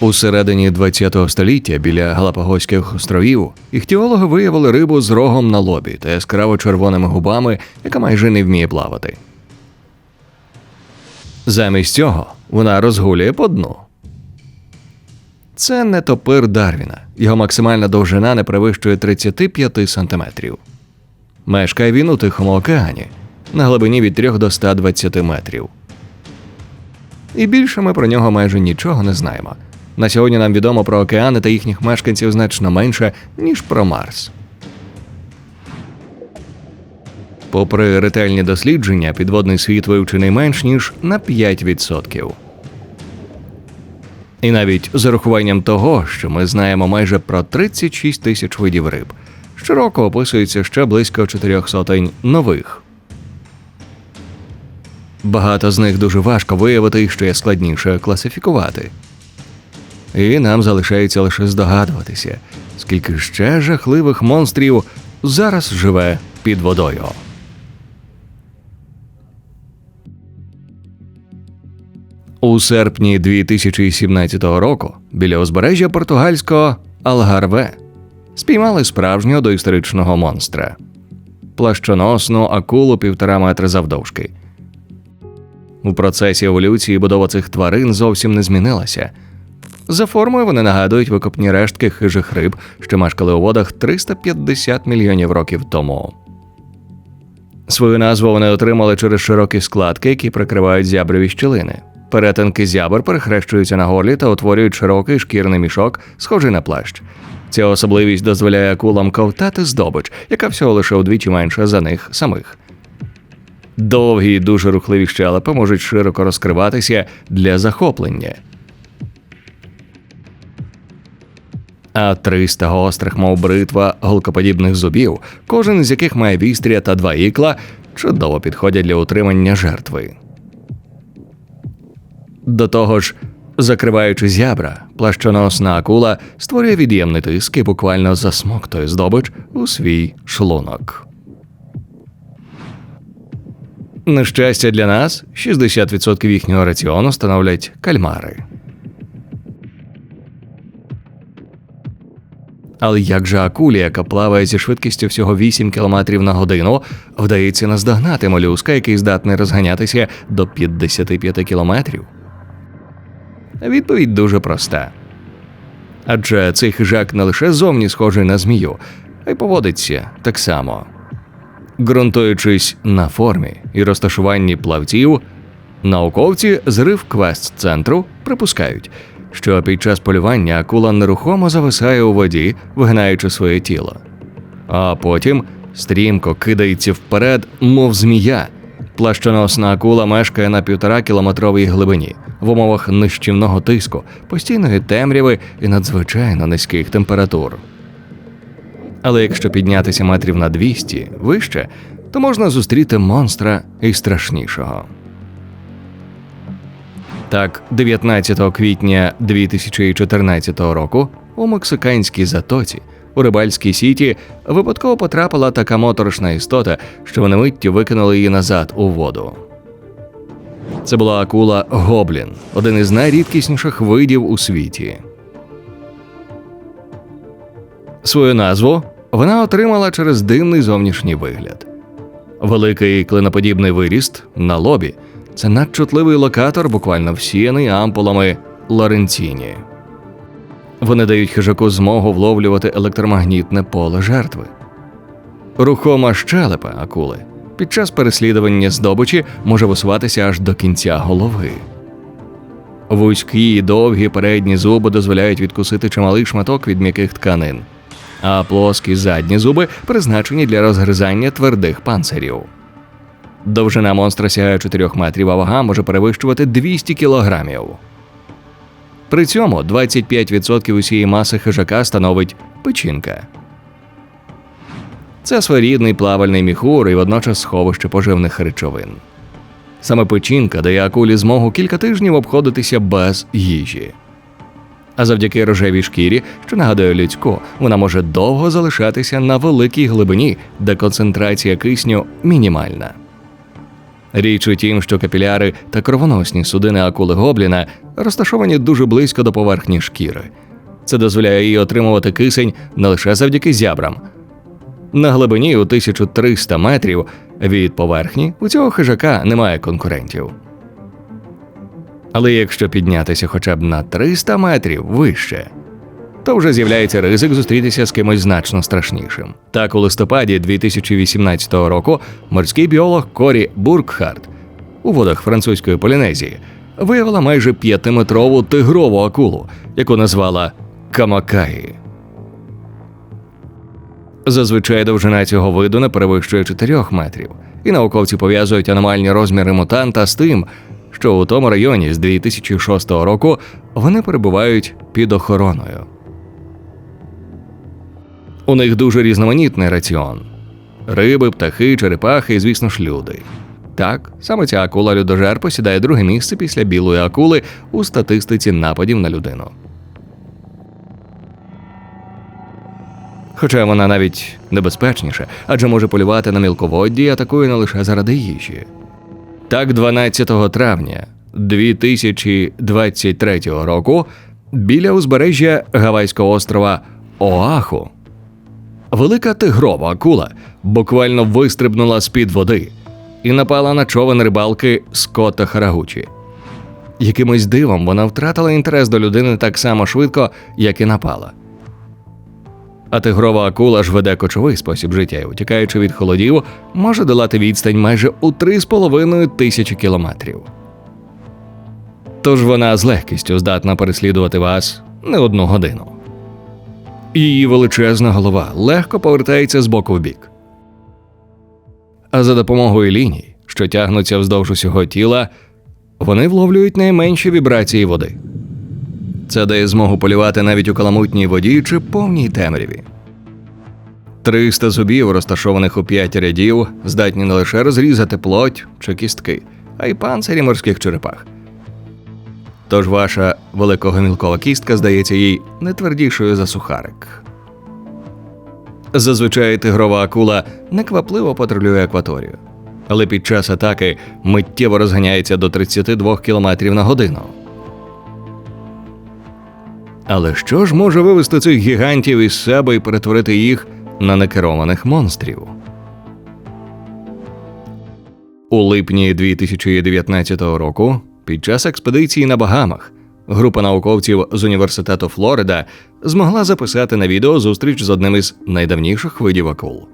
У середині ХХ століття біля Галапагоських островів іхтіологи виявили рибу з рогом на лобі та яскраво червоними губами, яка майже не вміє плавати. Замість цього вона розгулює по дну. Це не топир Дарвіна. Його максимальна довжина не перевищує 35 сантиметрів. Мешкає він у Тихому океані на глибині від 3 до 120 метрів. І більше ми про нього майже нічого не знаємо. На сьогодні нам відомо про океани та їхніх мешканців значно менше, ніж про Марс. Попри ретельні дослідження, підводний світ вивчений менш ніж на 5%. І навіть з урахуванням того, що ми знаємо майже про 36 тисяч видів риб, щороку описується ще близько чотирьох сотень нових. Багато з них дуже важко виявити, що є складніше класифікувати. І нам залишається лише здогадуватися, скільки ще жахливих монстрів зараз живе під водою. У серпні 2017 року біля узбережжя португальського Алгарве спіймали справжнього доісторичного монстра плащоносну акулу півтора метра завдовжки. У процесі еволюції будова цих тварин зовсім не змінилася. За формою вони нагадують викопні рештки хижих риб, що мешкали у водах 350 мільйонів років тому. Свою назву вони отримали через широкі складки, які прикривають зяброві щілини. Перетинки зябр перехрещуються на горлі та утворюють широкий шкірний мішок, схожий на плащ. Ця особливість дозволяє акулам ковтати здобич, яка всього лише удвічі менша за них самих. Довгі і дуже рухливі щелепи можуть широко розкриватися для захоплення. А 300 гострих, мов бритва, голкоподібних зубів, кожен з яких має вістря та два ікла, чудово підходять для утримання жертви. До того ж, закриваючи зябра, плащоносна акула створює від'ємний тиск і буквально засмоктує здобич у свій шлунок. На щастя для нас, 60% їхнього раціону становлять кальмари. Але як же акулі, яка плаває зі швидкістю всього 8 км на годину, вдається наздогнати молюска, який здатний розганятися до 55 км? Відповідь дуже проста. Адже цей хижак не лише зовні схожий на змію, а й поводиться так само. Ґрунтуючись на формі і розташуванні плавців, науковці з риф квест центру припускають, що під час полювання акула нерухомо зависає у воді, вигинаючи своє тіло, а потім стрімко кидається вперед, мов змія. Плащоносна акула мешкає на півтора кілометровій глибині в умовах нищівного тиску, постійної темряви і надзвичайно низьких температур. Але якщо піднятися метрів на 200 вище, то можна зустріти монстра і страшнішого. Так, 19 квітня 2014 року у мексиканській затоці у рибальській сіті випадково потрапила така моторошна істота, що вони миттю викинули її назад у воду. Це була акула Гоблін, один із найрідкісніших видів у світі. Свою назву вона отримала через дивний зовнішній вигляд. Великий клиноподібний виріст на лобі це надчутливий локатор, буквально всіяний ампулами Лоренціні. Вони дають хижаку змогу вловлювати електромагнітне поле жертви. Рухома щелепа акули під час переслідування здобичі може висуватися аж до кінця голови. Вузькі і довгі передні зуби дозволяють відкусити чималий шматок від м'яких тканин, а плоскі задні зуби призначені для розгризання твердих панцирів. Довжина монстра сягає 4 метрів, а вага може перевищувати 200 кілограмів. При цьому 25% усієї маси хижака становить печінка. Це своєрідний плавальний міхур і водночас сховище поживних речовин. Саме печінка дає акулі змогу кілька тижнів обходитися без їжі. А завдяки рожевій шкірі, що нагадує людську, вона може довго залишатися на великій глибині, де концентрація кисню мінімальна. Річ у тім, що капіляри та кровоносні судини акули гобліна розташовані дуже близько до поверхні шкіри. Це дозволяє їй отримувати кисень не лише завдяки зябрам. На глибині у 1300 метрів від поверхні у цього хижака немає конкурентів. Але якщо піднятися хоча б на 300 метрів вище, то вже з'являється ризик зустрітися з кимось значно страшнішим. Так, у листопаді 2018 року морський біолог Корі Буркхарт у водах французької Полінезії виявила майже п'ятиметрову тигрову акулу, яку назвала Камакаї. Зазвичай довжина цього виду не перевищує 4 метрів, і науковці пов'язують аномальні розміри мутанта з тим, що у тому районі з 2006 року вони перебувають під охороною. У них дуже різноманітний раціон: риби, птахи, черепахи і, звісно ж, люди. Так, саме ця акула людожер посідає друге місце після білої акули у статистиці нападів на людину. Хоча вона навіть небезпечніша, адже може полювати на мілководді і атакує не лише заради їжі. Так, 12 травня 2023 року біля узбережжя Гавайського острова Оаху велика тигрова акула буквально вистрибнула з-під води і напала на човен рибалки Скотта Харагучі. Якимось дивом вона втратила інтерес до людини так само швидко, як і напала. А тигрова акула ж веде кочовий спосіб життя і, утікаючи від холодів, може долати відстань майже у 3,5 тисячі кілометрів. Тож вона з легкістю здатна переслідувати вас не одну годину. Її величезна голова легко повертається з боку в бік. А за допомогою ліній, що тягнуться вздовж усього тіла, вони вловлюють найменші вібрації води. Це дає змогу полювати навіть у каламутній воді чи повній темряві. 300 зубів, розташованих у 5 рядів, здатні не лише розрізати плоть чи кістки, а й панцирі морських черепах. Тож ваша великогомілкова кістка здається їй не твердішою за сухарик. Зазвичай тигрова акула неквапливо патрулює акваторію, але під час атаки миттєво розганяється до 32 км на годину. Але що ж може вивести цих гігантів із себе і перетворити їх на некерованих монстрів? У липні 2019 року, під час експедиції на Багамах, група науковців з університету Флорида змогла записати на відео зустріч з одним із найдавніших видів акул.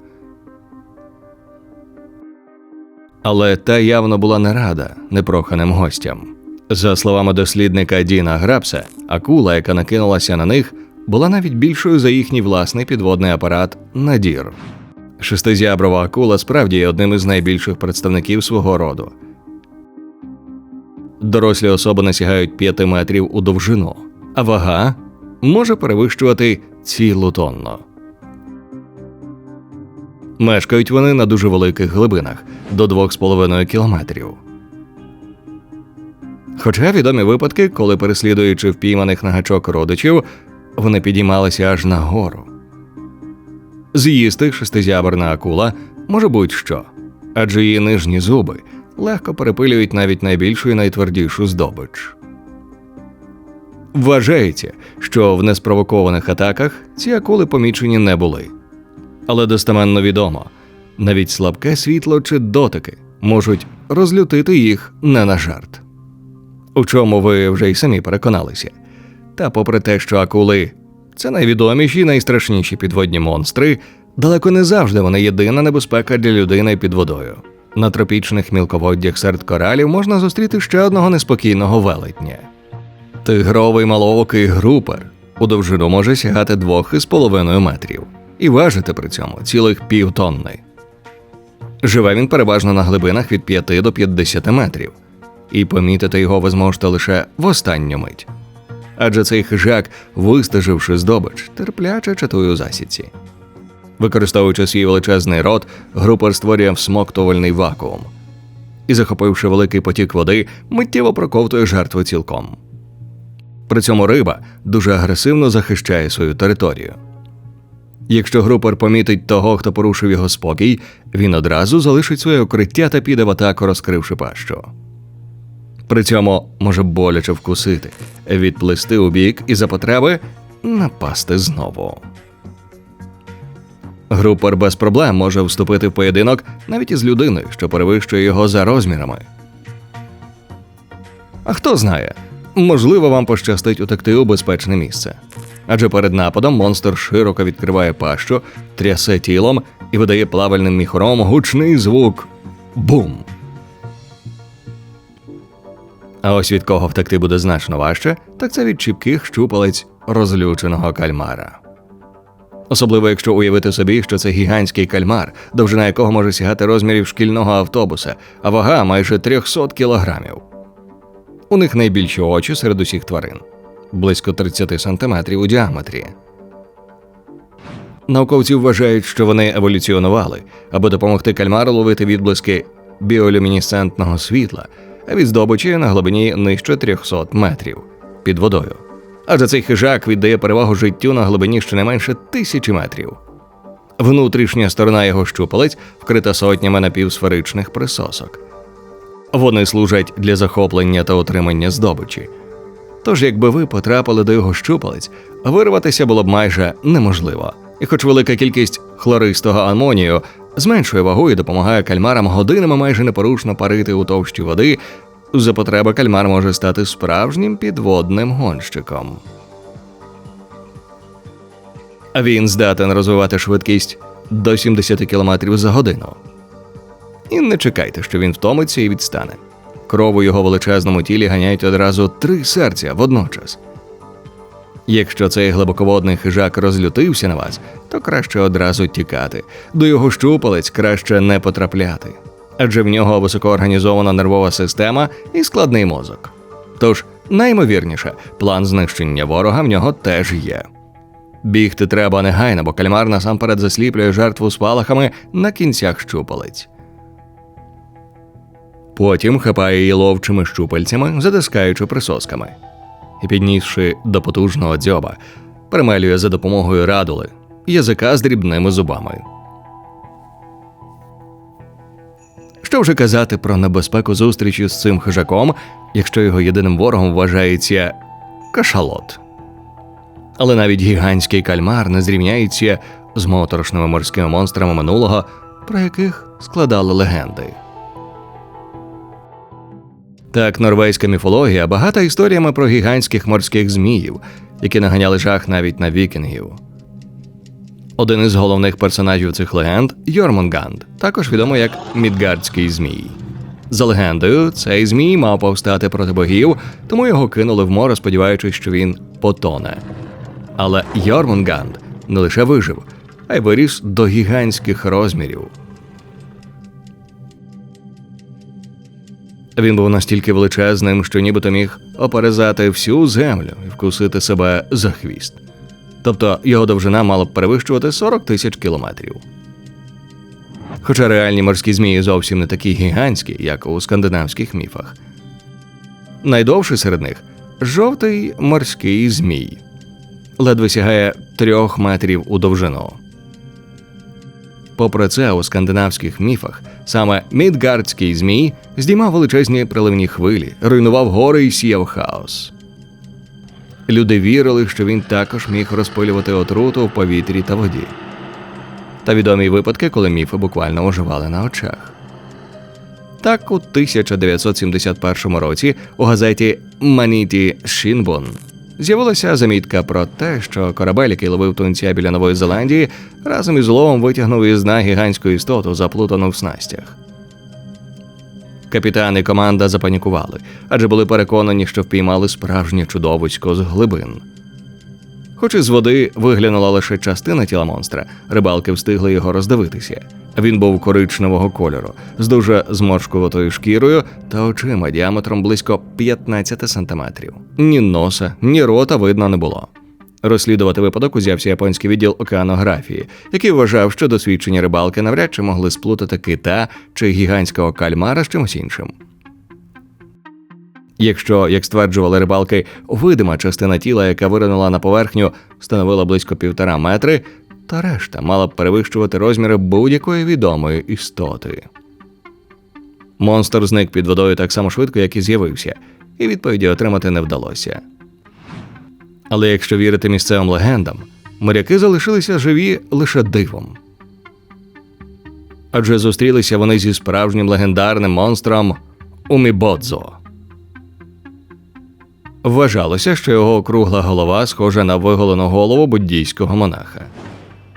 Але та явно була не рада непроханим гостям. За словами дослідника Діна Грабса, акула, яка накинулася на них, була навіть більшою за їхній власний підводний апарат Надір. Шестизяброва акула справді є одним із найбільших представників свого роду. Дорослі особи насягають 5 метрів у довжину, а вага може перевищувати цілу тонну. Мешкають вони на дуже великих глибинах до 2,5 кілометрів. Хоча відомі випадки, коли переслідуючи впійманих на гачок родичів, вони підіймалися аж на гору. З'їсти шестизяберна акула може будь-що, адже її нижні зуби легко перепилюють навіть найбільшу і найтвердішу здобич. Вважається, що в неспровокованих атаках ці акули помічені не були. Але достеменно відомо, навіть слабке світло чи дотики можуть розлютити їх не на жарт. У чому ви вже й самі переконалися. Та, попри те, що акули це найвідоміші і найстрашніші підводні монстри, далеко не завжди вони єдина небезпека для людини під водою. На тропічних мілководдях серед коралів можна зустріти ще одного неспокійного велетня. Тигровий малоокий групер у довжину може сягати двох із половиною метрів і важити при цьому цілих півтонни. Живе він переважно на глибинах від 5 до 50 метрів, і помітити його ви зможете лише в останню мить. Адже цей хижак, вистеживши здобич, терпляче чатує у засідці. Використовуючи свій величезний рот, групер створює всмоктувальний вакуум і, захопивши великий потік води, миттєво проковтує жертву цілком. При цьому риба дуже агресивно захищає свою територію. Якщо групер помітить того, хто порушив його спокій, він одразу залишить своє укриття та піде в атаку, розкривши пащу. При цьому може боляче вкусити, відплисти у бік і за потреби напасти знову. Групер без проблем може вступити в поєдинок навіть із людиною, що перевищує його за розмірами. А хто знає, можливо, вам пощастить утекти у безпечне місце. Адже перед нападом монстр широко відкриває пащу, трясе тілом і видає плавальним міхуром гучний звук бум. А ось від кого втекти буде значно важче, так це від чіпких щупалець розлюченого кальмара. Особливо, якщо уявити собі, що це гігантський кальмар, довжина якого може сягати розмірів шкільного автобуса, а вага майже 300 кілограмів. У них найбільші очі серед усіх тварин близько 30 сантиметрів у діаметрі. Науковці вважають, що вони еволюціонували, аби допомогти кальмару ловити відблиски біолюмінесцентного світла, а від здобичі на глибині нижче 300 метрів під водою. Адже цей хижак віддає перевагу життю на глибині щонайменше тисячі метрів. Внутрішня сторона його щупалець вкрита сотнями напівсферичних присосок. Вони служать для захоплення та отримання здобичі. Тож, якби ви потрапили до його щупалець, вирватися було б майже неможливо. І хоч велика кількість хлористого амонію зменшує вагу і допомагає кальмарам годинами майже непорушно парити у товщі води, за потреби кальмар може стати справжнім підводним гонщиком. Він здатен розвивати швидкість до 70 км за годину. І не чекайте, що він втомиться і відстане. Кров у його величезному тілі ганяють одразу три серця водночас. Якщо цей глибоководний хижак розлютився на вас, то краще одразу тікати. До його щупалець краще не потрапляти, адже в нього високоорганізована нервова система і складний мозок. Тож, наймовірніше, план знищення ворога в нього теж є. Бігти треба негайно, бо кальмар насамперед засліплює жертву спалахами на кінцях щупалець. Потім хапає її ловчими щупальцями, затискаючи присосками, і, піднісши до потужного дзьоба, примелює за допомогою радули язика з дрібними зубами. Що вже казати про небезпеку зустрічі з цим хижаком, якщо його єдиним ворогом вважається кашалот. Але навіть гігантський кальмар не зрівняється з моторошними морськими монстрами минулого, про яких складали легенди. Так, норвезька міфологія багата історіями про гігантських морських зміїв, які наганяли жах навіть на вікінгів. Один із головних персонажів цих легенд Йормунганд, також відомий як Мідгардський змій. За легендою, цей змій мав повстати проти богів, тому його кинули в море, сподіваючись, що він потоне. Але Йормунганд не лише вижив, а й виріс до гігантських розмірів. Він був настільки величезним, що нібито міг оперезати всю землю і вкусити себе за хвіст. Тобто його довжина мала б перевищувати 40 тисяч кілометрів. Хоча реальні морські змії зовсім не такі гігантські, як у скандинавських міфах. Найдовший серед них жовтий морський змій, ледве сягає трьох метрів у довжину. Попри це, у скандинавських міфах саме Мідгардський змій здіймав величезні приливні хвилі, руйнував гори і сіяв хаос. Люди вірили, що він також міг розпилювати отруту в повітрі та воді. Та відомі випадки, коли міфи буквально оживали на очах. Так, у 1971 році у газеті Маніті Шінбон з'явилася замітка про те, що корабель, який ловив тунця біля Нової Зеландії, разом із ловом витягнув із дна гігантську істоту, заплутану в снастях. Капітан і команда запанікували, адже були переконані, що впіймали справжнє чудовисько з глибин. Хоч із води виглянула лише частина тіла монстра, рибалки встигли його роздивитися. Він був коричневого кольору, з дуже зморшкуватою шкірою та очима діаметром близько 15 сантиметрів. Ні носа, ні рота видно не було. Розслідувати випадок узявся японський відділ океанографії, який вважав, що досвідчені рибалки навряд чи могли сплутати кита чи гігантського кальмара з чимось іншим. Якщо, як стверджували рибалки, видима частина тіла, яка виринула на поверхню, становила близько півтора метри, та решта мала б перевищувати розміри будь-якої відомої істоти. Монстр зник під водою так само швидко, як і з'явився, і відповіді отримати не вдалося. Але якщо вірити місцевим легендам, моряки залишилися живі лише дивом. Адже зустрілися вони зі справжнім легендарним монстром Умібодзо. Вважалося, що його округла голова схожа на виголену голову буддійського монаха.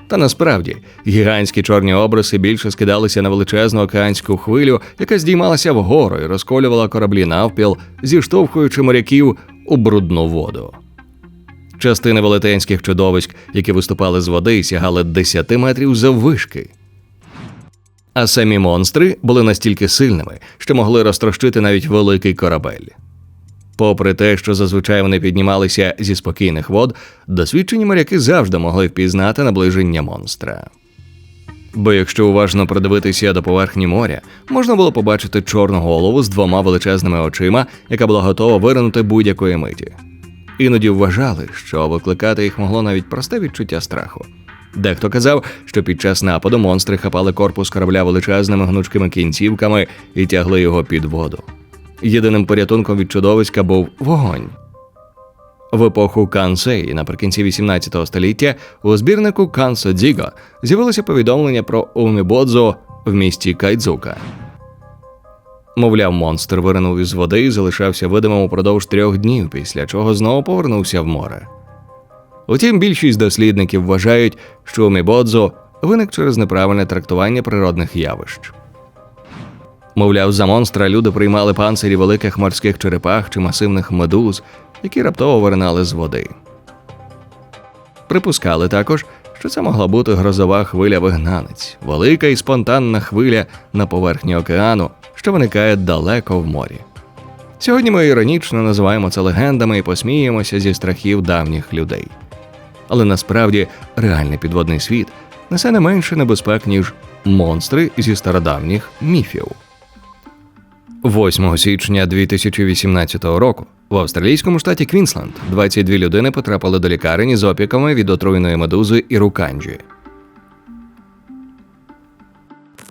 Та насправді гігантські чорні обриси більше скидалися на величезну океанську хвилю, яка здіймалася вгору і розколювала кораблі навпіл, зіштовхуючи моряків у брудну воду. Частини велетенських чудовиськ, які виступали з води, сягали 10 метрів заввишки. А самі монстри були настільки сильними, що могли розтрощити навіть великий корабель. Попри те, що зазвичай вони піднімалися зі спокійних вод, досвідчені моряки завжди могли впізнати наближення монстра. Бо якщо уважно придивитися до поверхні моря, можна було побачити чорну голову з двома величезними очима, яка була готова виринути будь-якої миті. Іноді вважали, що викликати їх могло навіть просте відчуття страху. Дехто казав, що під час нападу монстри хапали корпус корабля величезними гнучкими кінцівками і тягли його під воду. Єдиним порятунком від чудовиська був вогонь. В епоху Кансей наприкінці 18 століття у збірнику Кансо Дзіго з'явилося повідомлення про Умібодзо в місті Кайдзука. Мовляв, монстр виринув із води і залишався видимим упродовж трьох днів, після чого знову повернувся в море. Утім, більшість дослідників вважають, що Умібодзо виник через неправильне трактування природних явищ. Мовляв, за монстра люди приймали панцирі великих морських черепах чи масивних медуз, які раптово виринали з води. Припускали також, що це могла бути грозова хвиля вигнанець, велика і спонтанна хвиля на поверхні океану, що виникає далеко в морі. Сьогодні ми іронічно називаємо це легендами і посміємося зі страхів давніх людей. Але насправді реальний підводний світ несе не менше небезпек, ніж монстри зі стародавніх міфів. 8 січня 2018 року в австралійському штаті Квінсленд 22 людини потрапили до лікарні з опіками від отруйної медузи і руканджі.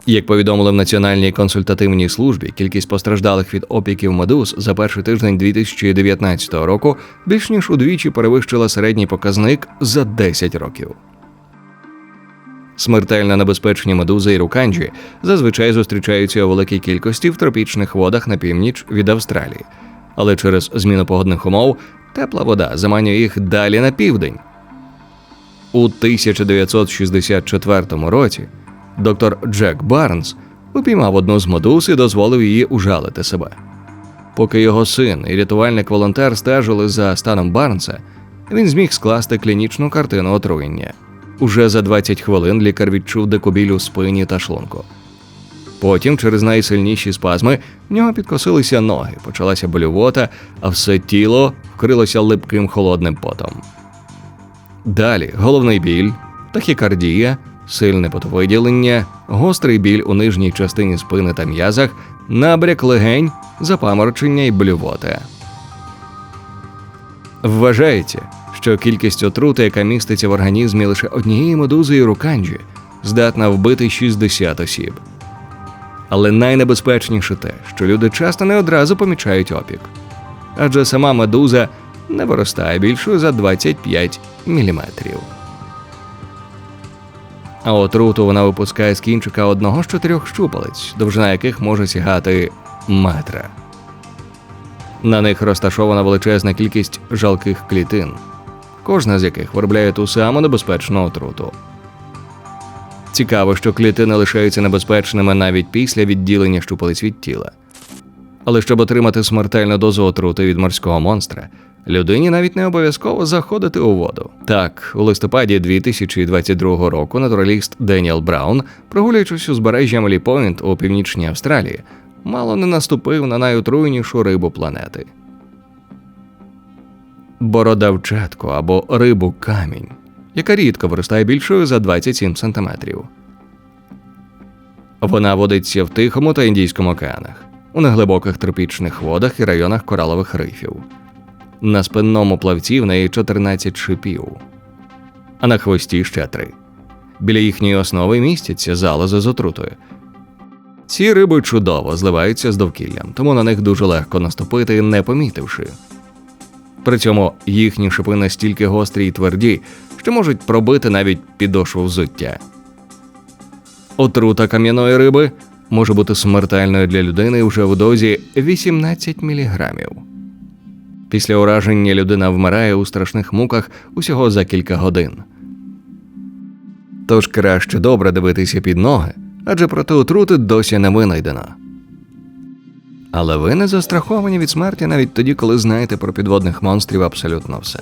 Як повідомили в Національній консультативній службі, кількість постраждалих від опіків медуз за перший тиждень 2019 року більш ніж удвічі перевищила середній показник за 10 років. Смертельно небезпечні медузи і руканджі зазвичай зустрічаються у великій кількості в тропічних водах на північ від Австралії, але через зміну погодних умов тепла вода заманює їх далі на південь. У 1964 році доктор Джек Барнс упіймав одну з медуз і дозволив її ужалити себе. Поки його син і рятувальник-волонтер стежили за станом Барнса, він зміг скласти клінічну картину отруєння. Уже за 20 хвилин лікар відчув дикобіль у спині та шлунку. Потім, через найсильніші спазми, в нього підкосилися ноги, почалася болювота, а все тіло вкрилося липким холодним потом. Далі головний біль, тахікардія, сильне потовиділення, гострий біль у нижній частині спини та м'язах, набряк легень, запаморочення і блювота. Вважається, що кількість отрути, яка міститься в організмі лише однієї медузи і руканджі, здатна вбити 60 осіб. Але найнебезпечніше те, що люди часто не одразу помічають опік. Адже сама медуза не виростає більшою за 25 мм. А отруту вона випускає з кінчика одного з чотирьох щупалець, довжина яких може сягати метра. На них розташована величезна кількість жалких клітин, кожна з яких виробляє ту саму небезпечну отруту. Цікаво, що клітини лишаються небезпечними навіть після відділення щупалець від тіла. Але щоб отримати смертельну дозу отрути від морського монстра, людині навіть не обов'язково заходити у воду. Так, у листопаді 2022 року натураліст Деніел Браун, прогулюючись узбережжям Лі-Пойнт у північній Австралії, мало не наступив на найотруйнішу рибу планети. Бородавчатку або рибу камінь, яка рідко виростає більшою за 27 сантиметрів. Вона водиться в Тихому та Індійському океанах, у неглибоких тропічних водах і районах коралових рифів. На спинному плавці в неї 14 шипів, а на хвості ще три. Біля їхньої основи містяться залози з отрутою. Ці риби чудово зливаються з довкіллям, тому на них дуже легко наступити, не помітивши. При цьому їхні шипи настільки гострі і тверді, що можуть пробити навіть підошву взуття. Отрута кам'яної риби може бути смертельною для людини вже в дозі 18 мг. Після ураження людина вмирає у страшних муках усього за кілька годин. Тож краще добре дивитися під ноги, адже проти отрути досі не винайдено. Але ви не застраховані від смерті навіть тоді, коли знаєте про підводних монстрів абсолютно все.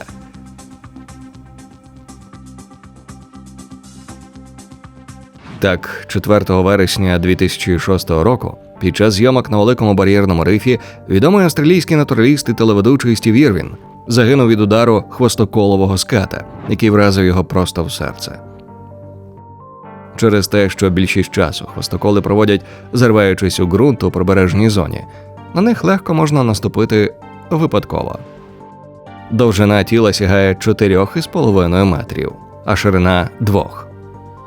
Так, 4 вересня 2006 року, під час зйомок на великому бар'єрному рифі, відомий австралійський натураліст і телеведучий Стів Ірвін загинув від удару хвостоколового ската, який вразив його просто в серце. Через те, що більшість часу хвостоколи проводять, зариваючись у ґрунт у прибережній зоні, на них легко можна наступити випадково. Довжина тіла сягає 4,5 метрів, а ширина 2.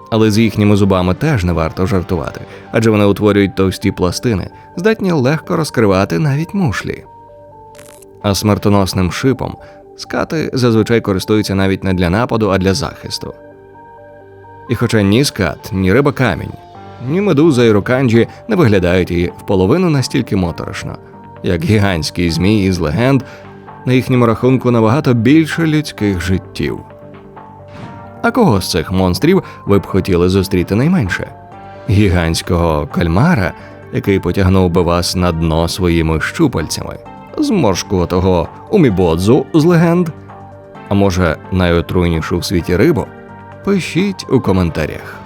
Але з їхніми зубами теж не варто жартувати, адже вони утворюють товсті пластини, здатні легко розкривати навіть мушлі. А смертоносним шипом скати зазвичай користуються навіть не для нападу, а для захисту. І хоча ні скат, ні риба камінь, ні медуза і руканджі не виглядають і вполовину настільки моторошно, як гігантські змії з легенд, на їхньому рахунку набагато більше людських життів. А кого з цих монстрів ви б хотіли зустріти найменше? Гігантського кальмара, який потягнув би вас на дно своїми щупальцями, зморшкуватого умібодзу з легенд, а може найотруйнішу в світі рибу? Пишіть у коментарях.